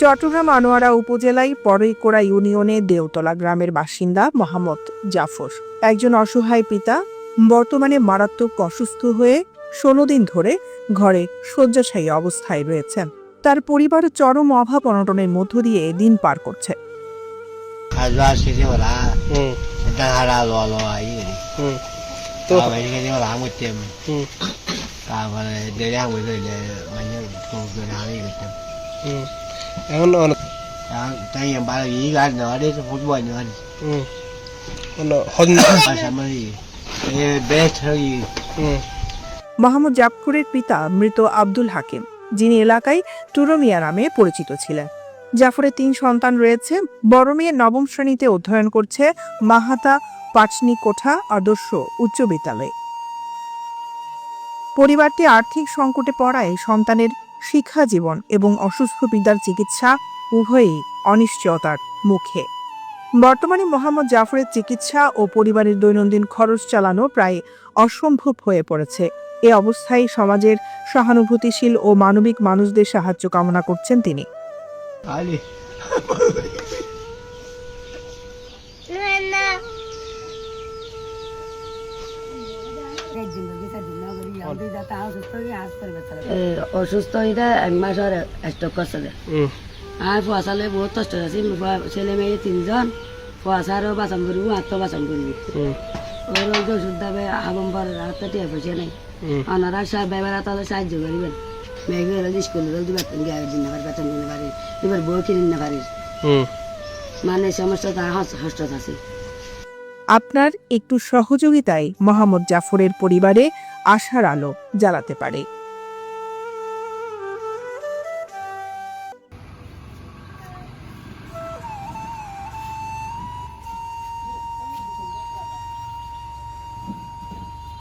চট্টগ্রাম আনোয়ারা উপজেলায় পরইকোড়া ইউনিয়নের দেওতলা গ্রামের বাসিন্দা মোহাম্মদ জাফর। একজন অসহায় পিতা বর্তমানে মারাত্মক অসুস্থ হয়ে ষোলো দিন ধরে ঘরে শয্যাশায়ী অবস্থায় রয়েছেন। তার পরিবার চরম অভাব অনটনের মধ্য দিয়ে দিন পার করছে। তারপরে এখন তাই বাড়ি ই গাছ নেওয়া রে ফুটবল নেওয়া পিতা মৃত আব্দুল হাকিম যিনি এলাকায় টুরমিয়া নামে পরিচিত ছিলেন। জাফরের তিন সন্তান রয়েছে। বড় মেয়ে নবম শ্রেণীতে অধ্যয়ন করছে মাহাতা পাচনি কোঠা আদর্শ উচ্চ বিদ্যালয়ে। পরিবারটি আর্থিক সংকটে পড়ায় সন্তানের শিক্ষা জীবন এবং অসুস্থ পিতার চিকিৎসা উভয়ই অনিশ্চয়তার মুখে। বর্তমানে মোহাম্মদ জাফরের চিকিৎসা ও পরিবারের দৈনন্দিন খরচ চালানো প্রায় অসম্ভব হয়ে পড়েছে। এ অবস্থায় সমাজের সহানুভূতিশীল ও মানবিক মানুষদের সাহায্য কামনা করছেন তিনি আলি এ, অসুস্থ হইতে এক মাস আর স্টক করছে আর ফসালে বহুত কষ্ট আছে ছেলে মেয়ে তিনজন ফসারও বাসন করব আত্ম বাসন করব ওর ওই ওষুধ দাবে আবম্বর হাতে টিয়া পয়সা নেই। ওনারা সব ব্যবহার তাহলে সাহায্য করিবেন মেয়েকে হলে স্কুল হলে দিবার গিয়ে দিন পারি বেতন দিতে পারি এবার বই কিনে পারি মানে সমস্যা তার হস্ত আছে। আপনার একটু সহযোগিতায় মোহাম্মদ জাফরের পরিবারে আশার আলো জ্বালাতে পারে।